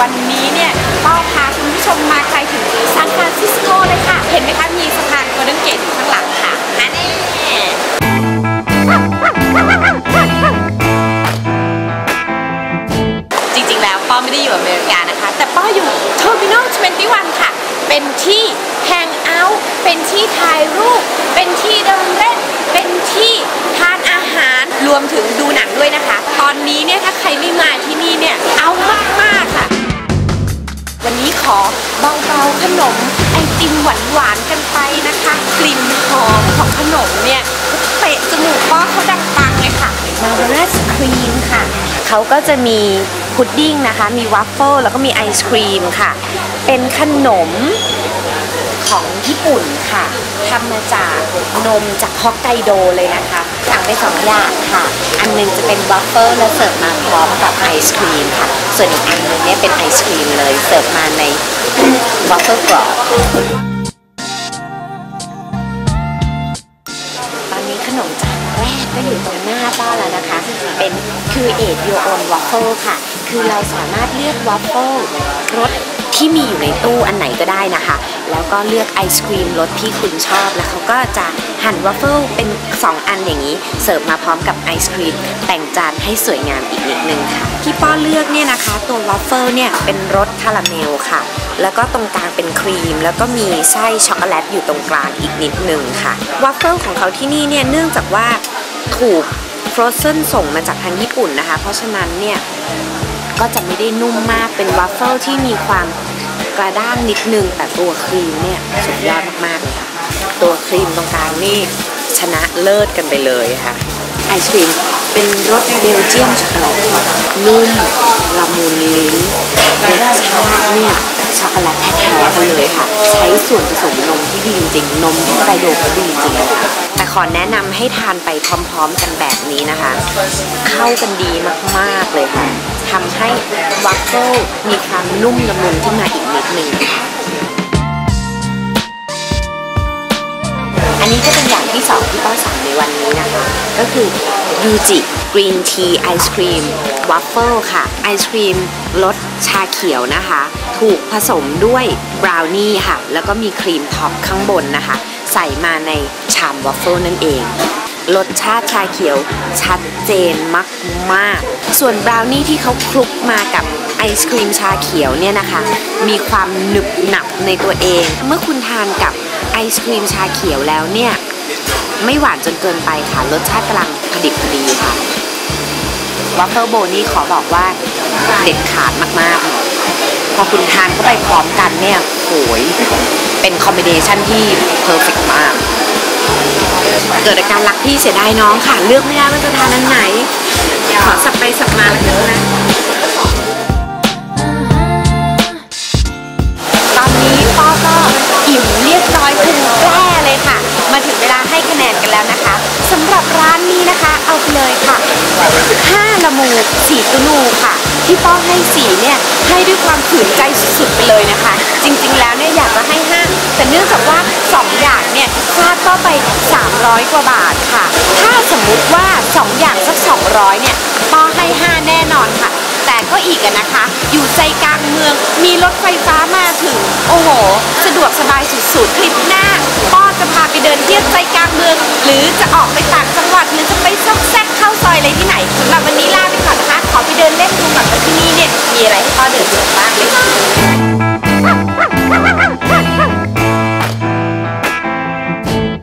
วันนี้เนี่ยป้อพาคุณผู้ชมมาไกลถึงซานฟรานซิสโกเลยค่ะ เห็นไหมคะ มีสะพานโกลเด้นเกตอยู่ข้างหลังค่ะนั่นเองจริงๆ แล้วป้อไม่ได้อยู่อเมริกานะคะ แต่ป้ออยู่เทอร์มินอล21 ค่ะ เป็นที่แฮงเอาท์เป็นที่ถ่ายรูป เป็นที่เดินเล่น เป็นที่ทานอาหารรวมถึงดูหนังด้วยนะคะ ตอนนี้เนี่ยถ้าใครไม่มาที่นี่เนี่ย ขนมไอติมหวานๆกันไปนะคะ กลิ่นหอมของขนมเนี่ยเตะจมูกป้อเขาดังปังเลยค่ะมาเรสครีมค่ะ เขาก็จะมีพุดดิ้งนะคะ มีวัฟเฟิลแล้วก็มีไอศครีมค่ะ เป็นขนมของญี่ปุ่นค่ะทำมาจากนมจากฮอกไกโดเลยนะคะ สั่งไปสองอย่างค่ะ อันหนึงจะเป็นวัฟเฟิลแล้วเสิร์ฟมาพร้อมกับไอศครีมค่ะ ส่วนอีกอันหนึงเนี่ยเป็นไอศครีมเลยเสิร์ฟมาในวัฟเฟิลกรอบตอนนี้ขนมจานแรกก็อยู่ตรงหน้าป้าแล้วนะคะ เป็น Create Your Own Waffle ค่ะ คือเราสามารถเลือกวัฟเฟิลรสที่มีอยู่ในตู้อันไหนก็ได้นะคะ แล้วก็เลือกไอศครีมรสที่คุณชอบ แล้วเขาก็จะหั่นวัฟเฟิลเป็น 2 อย่างนี้ เสิร์ฟมาพร้อมกับไอศครีมแต่งจานให้สวยงามอีกนิดนึงค่ะที่ป้อเลือกเนี่ยนะคะ ตัววัฟเฟิลเนี่ยเป็นรสคาราเมลค่ะ แล้วก็ตรงกลางเป็นครีม แล้วก็มีไส้ช็อกโกแลตอยู่ตรงกลางอีกนิดนึงค่ะวัฟเฟิลของเขาที่นี่เนี่ยเนื่องจากว่าถูกฟรอสเซนส่งมาจากทางญี่ปุ่นนะคะ เพราะฉะนั้นเนี่ยก็จะไม่ได้นุ่มมากเป็นวัฟเฟิลที่มีความกระด้างนิดนึงแต่ตัวครีมเนี่ยสุดยอดมากๆเลยค่ะตัวครีมตรงกลางนี่ ชนะเลิศกันไปเลยค่ะ ไอศครีมเป็นรสเบลเจียมช็อกโกแลตนุ่มละมุนลิ้นรสชาติเนี่ยช็อกโกแลตแท้ๆกันเลยค่ะ ใช้ส่วนผสมนมที่ดีจริงๆนมที่ไกโดเขาดีจริงๆค่ะแต่ขอแนะนำให้ทานไปพร้อมๆกันแบบนี้นะคะ เข้ากันดีมากๆเลยค่ะทำให้วัฟเฟิลมีความนุ่มละมุนขึ้นมาอีกนิดนึงค่ะ นนี้ก็เป็นอย่างที่สองที่ป้าสั่งในวันนี้นะคะ ก็คือยูจิกรีนทีไอศครีมวัฟเฟิลค่ะ ไอศครีมรสชาเขียวนะคะ ถูกผสมด้วยบราวนี่ค่ะ แล้วก็มีครีมท็อปข้างบนนะคะ ใส่มาในชามวัฟเฟิลนั่นเองรสชาติชาเขียวชัดเจนมากๆ ส่วนบราวนี่ที่เขาคลุกมากับไอศครีมชาเขียวเนี่ยนะคะ มีความหนึบหนับในตัวเอง เมื่อคุณทานกับ ไอศครีมชาเขียวแล้วเนี่ย ไม่หวานจนเกินไปค่ะ รสชาติกำลังพอดิบพอดีค่ะวัฟเฟิลโบนี่ขอบอกว่าเด็ดขาดมากๆ พอคุณทานเข้าไปพร้อมกันเนี่ยโหยเป็นคอมบิเนชันที่เพอร์เฟกมาก เกิดอาการรักพี่เสียดายน้องค่ะ เลือกไม่ได้ว่าจะทานอันไหน ขอสับไปสับมา กันแล้วนะคะสำหรับร้านนี้นะคะ เอาไปเลยค่ะ5ละมูสีตุนูค่ะ ที่ป้อให้สีเนี่ยให้ด้วยความขืนใจสุดๆไปเลยนะคะ จริงๆแล้วเนี่ยอยากจะให้ห้าแต่เนื่องจากว่า 2 อย่างเนี่ยฟาดก็ไป 300 กว่าบาทค่ะ ถ้าสมมุติว่า 2 อย่างสัก 200 เนี่ยป้อให้ 5 แน่นอนค่ะ แต่ก็อีกนะคะ อยู่ใจกลางเมืองมีรถไฟฟ้ามาถึง โอ้โห สะดวกสบายสุดๆ คลิปหน้า ป้อจะพาไปเดิน รือจะออกไปต่างจังหวัดหรือจะไปซอกแซกเข้าซอยอะไรที่ไหนสำหรับวันนี้ลาไปก่อนนะคะ ขอไปเดินเล่นดูก่อนว่าที่นี่เนี่ยมีอะไรให้พ่อเดินดู